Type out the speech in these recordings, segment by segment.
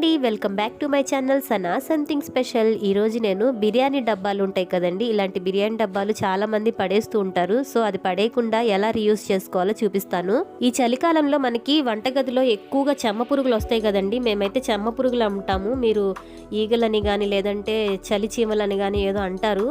అండి. Welcome back to my channel Sana something special. ఈ రోజు నేను బిర్యానీ డబ్బాలు ఉంటాయి కదండి. ఇలాంటి బిర్యానీ డబ్బాలు చాలామంది పడేస్తూ ఉంటారు. సో అది పడేయకుండా ఎలా రీయూస్ చేసుకోవాలో చూపిస్తాను. ఈ చలికాలంలో మనకి వంటగదిలో ఎక్కువగా చెమ్మ పురుగులు వస్తాయి కదండి. మేమైతే చెమ్మ పురుగులు అంటాము మీరు ఈగలని కానీ లేదంటే చలి చీమలని కానీ ఏదో అంటారు.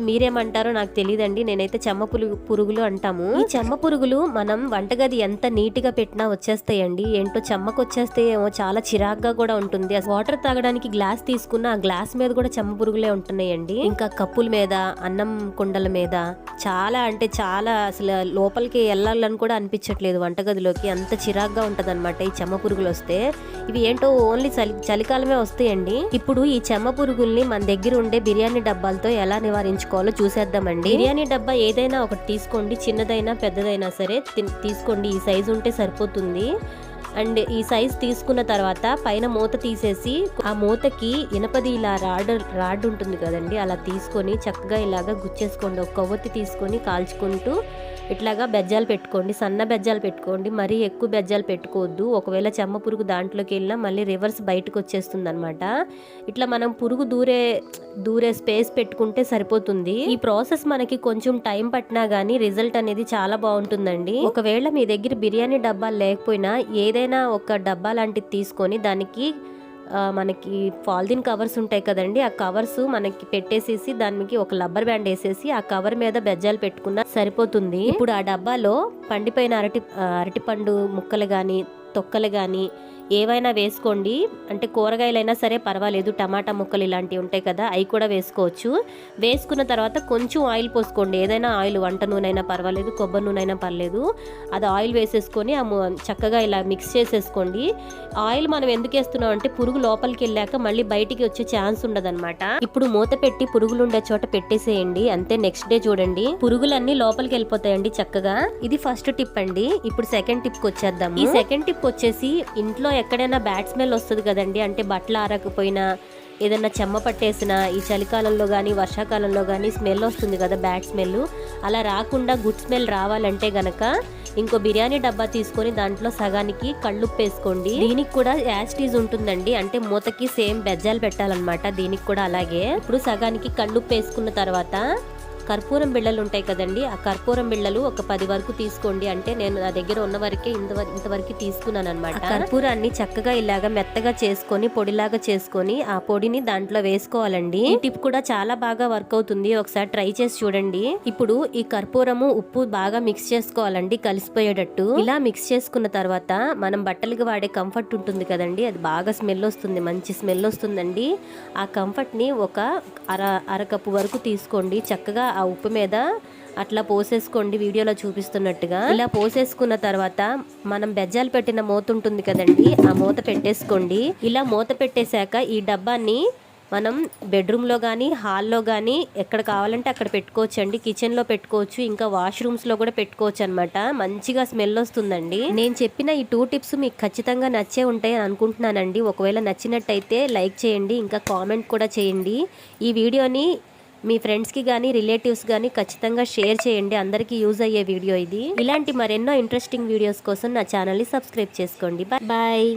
మీరేమంటారో నాకు తెలియదండి నేనైతే చెమ్మ పురుగు పురుగులు అంటాము. ఈ చెమ్మ పురుగులు మనం వంటగది ఎంత నీట్గా పెట్టినా వచ్చేస్తాయండి. ఏంటో చెమ్మకు వచ్చేస్తే ఏమో చాలా చిరాగ్గా కూడా ఉంటుంది. అసలు వాటర్ తాగడానికి గ్లాస్ తీసుకున్న ఆ గ్లాస్ మీద కూడా చెమ్మ పురుగులే ఉంటున్నాయండి. ఇంకా కప్పుల మీద అన్నం కుండల మీద చాలా అంటే చాలా అసలు లోపలికి వెళ్ళాలని కూడా అనిపించట్లేదు వంటగదిలోకి. అంత చిరాగ్గా ఉంటదన్నమాట ఈ చెమ్మ పురుగులు వస్తే. ఇవి ఏంటో ఓన్లీ చలి చలికాలమే వస్తాయండి. ఇప్పుడు ఈ చెమ్మ పురుగుల్ని మన దగ్గర ఉండే బిర్యానీ డబ్బాలతో ఎలా నివారించుకోవాలో చూసేద్దామండి. బిర్యానీ డబ్బా ఏదైనా ఒకటి తీసుకోండి. చిన్నదైనా పెద్దదైనా సరే తీసుకోండి. ఈ సైజు ఉంటే సరిపోతుంది. అండ్ ఈ సైజ్ తీసుకున్న తర్వాత పైన మూత తీసేసి ఆ మూతకి ఇనపది ఇలా రాడ్ రాడ్ ఉంటుంది కదండి అలా తీసుకొని చక్కగా ఇలాగా గుచ్చేసుకోండి. ఒక కొవ్వొత్తి తీసుకొని కాల్చుకుంటూ ఇట్లాగా బెజ్జాలు పెట్టుకోండి. సన్న బెజ్జాలు పెట్టుకోండి. మరీ ఎక్కువ బెజ్జాలు పెట్టుకోవద్దు. ఒకవేళ చెమ్మ పురుగు దాంట్లోకి వెళ్ళినా మళ్ళీ రివర్స్ బయటకు వచ్చేస్తుంది అనమాట ఇట్లా మనం పురుగు దూరే దూరే స్పేస్ పెట్టుకుంటే సరిపోతుంది. ఈ ప్రాసెస్ మనకి కొంచెం టైం పట్టినా గానీ రిజల్ట్ అనేది చాలా బాగుంటుందండి. ఒకవేళ మీ దగ్గర బిర్యానీ డబ్బాలు లేకపోయినా ఏదైనా ఒక డబ్బా లాంటిది తీసుకొని దానికి మనకి పాలిథిన్ కవర్స్ ఉంటాయి కదండి ఆ కవర్స్ మనకి పెట్టేసేసి దానికి ఒక రబ్బర్ బ్యాండ్ వేసేసి ఆ కవర్ మీద బెజ్జాలు పెట్టుకున్నా సరిపోతుంది. ఇప్పుడు ఆ డబ్బాలో పండిపోయిన అరటి అరటిపండు ముక్కలు కానీ తొక్కలు కానీ ఏవైనా వేసుకోండి. అంటే కూరగాయలైనా సరే పర్వాలేదు. టమాటా ముక్కలు ఇలాంటివి ఉంటాయి కదా అవి కూడా వేసుకోవచ్చు. వేసుకున్న తర్వాత కొంచెం ఆయిల్ పోసుకోండి. ఏదైనా ఆయిల్ వంట నూనె అయినా పర్వాలేదు కొబ్బరి నూనె అయినా పర్లేదు. అది ఆయిల్ వేసేసుకొని ఆ చక్కగా ఇలా మిక్స్ చేసేసుకోండి. ఆయిల్ మనం ఎందుకు వేస్తున్నాం అంటే పురుగు లోపలికి వెళ్ళాక మళ్ళీ బయటికి వచ్చే ఛాన్స్ ఉండదన్నమాట. ఇప్పుడు మూత పెట్టి పురుగులు ఉండే చోట పెట్టేసేయండి. అంతే నెక్స్ట్ డే చూడండి. పురుగులన్నీ లోపలికి వెళ్ళిపోతాయండి చక్కగా. ఇది ఫస్ట్ టిప్ అండి. ఇప్పుడు సెకండ్ టిప్కి వచ్చేద్దాం ఈ సెకండ్ టిప్ వచ్చేసి ఇంట్లో ఎక్కడైనా బ్యాడ్ స్మెల్ వస్తుంది కదండి అంటే బట్టలు ఆరకపోయినా ఏదన్నా చెమ్మ పట్టేసినా ఈ చలికాలంలో కానీ వర్షాకాలంలో కానీ స్మెల్ వస్తుంది కదా బ్యాడ్ స్మెల్ అలా రాకుండా గుడ్ స్మెల్ రావాలంటే గనక ఇంకో బిర్యానీ డబ్బా తీసుకొని దాంట్లో సగానికి కళ్ళుప్పు వేసుకోండి దీనికి కూడా యాస్టీజ్ ఉంటుందండి. అంటే మూతకి సేమ్ బెజ్జాలు పెట్టాలన్నమాట. దీనికి కూడా అలాగే. ఇప్పుడు సగానికి కళ్ళుప్పు వేసుకున్న తర్వాత కర్పూరం బిళ్ళలు ఉంటాయి కదండి ఆ కర్పూరం బిళ్ళలు ఒక పది వరకు తీసుకోండి అంటే నేను నా దగ్గర ఉన్న వరకే ఇంతవరకు ఇంతవరకు తీసుకున్నాను అనమాట కర్పూరాన్ని చక్కగా ఇలాగా మెత్తగా చేసుకొని పొడిలాగా చేసుకొని ఆ పొడిని దాంట్లో వేసుకోవాలండి. ఈ టిప్ కూడా చాలా బాగా వర్క్ అవుతుంది. ఒకసారి ట్రై చేసి చూడండి. ఇప్పుడు ఈ కర్పూరము ఉప్పు బాగా మిక్స్ చేసుకోవాలండి కలిసిపోయేటట్టు. ఇలా మిక్స్ చేసుకున్న తర్వాత మనం బట్టలకి వాడే కంఫర్ట్ ఉంటుంది కదండి అది బాగా స్మెల్ వస్తుంది మంచి స్మెల్ వస్తుందండి. ఆ కంఫర్ట్ని ఒక అర అరకప్పు వరకు తీసుకోండి. చక్కగా ఆ ఉప్పు మీద అట్లా పోసేసుకోండి వీడియోలో చూపిస్తున్నట్టుగా. ఇలా పోసేసుకున్న తర్వాత మనం బెజ్జాలు పెట్టిన మూత ఉంటుంది కదండి ఆ మూత పెట్టేసుకోండి. ఇలా మూత పెట్టేశాక ఈ డబ్బాని మనం బెడ్రూమ్లో కానీ హాల్లో కానీ ఎక్కడ కావాలంటే అక్కడ పెట్టుకోవచ్చు అండి కిచెన్లో పెట్టుకోవచ్చు ఇంకా వాష్రూమ్స్లో కూడా పెట్టుకోవచ్చు అనమాట మంచిగా స్మెల్ వస్తుందండి. నేను చెప్పిన ఈ టూ టిప్స్ మీకు ఖచ్చితంగా నచ్చే ఉంటాయి అని అనుకుంటున్నానండి. ఒకవేళ నచ్చినట్టయితే లైక్ చేయండి ఇంకా కామెంట్ కూడా చేయండి. ఈ వీడియోని మీ ఫ్రెండ్స్కి కానీ రిలేటివ్స్ కానీ ఖచ్చితంగా షేర్ చేయండి. అందరికీ యూజ్ అయ్యే వీడియో ఇది. ఇలాంటి మరెన్నో ఇంట్రెస్టింగ్ వీడియోస్ కోసం నా ఛానల్ని సబ్స్క్రైబ్ చేసుకోండి. బాయ్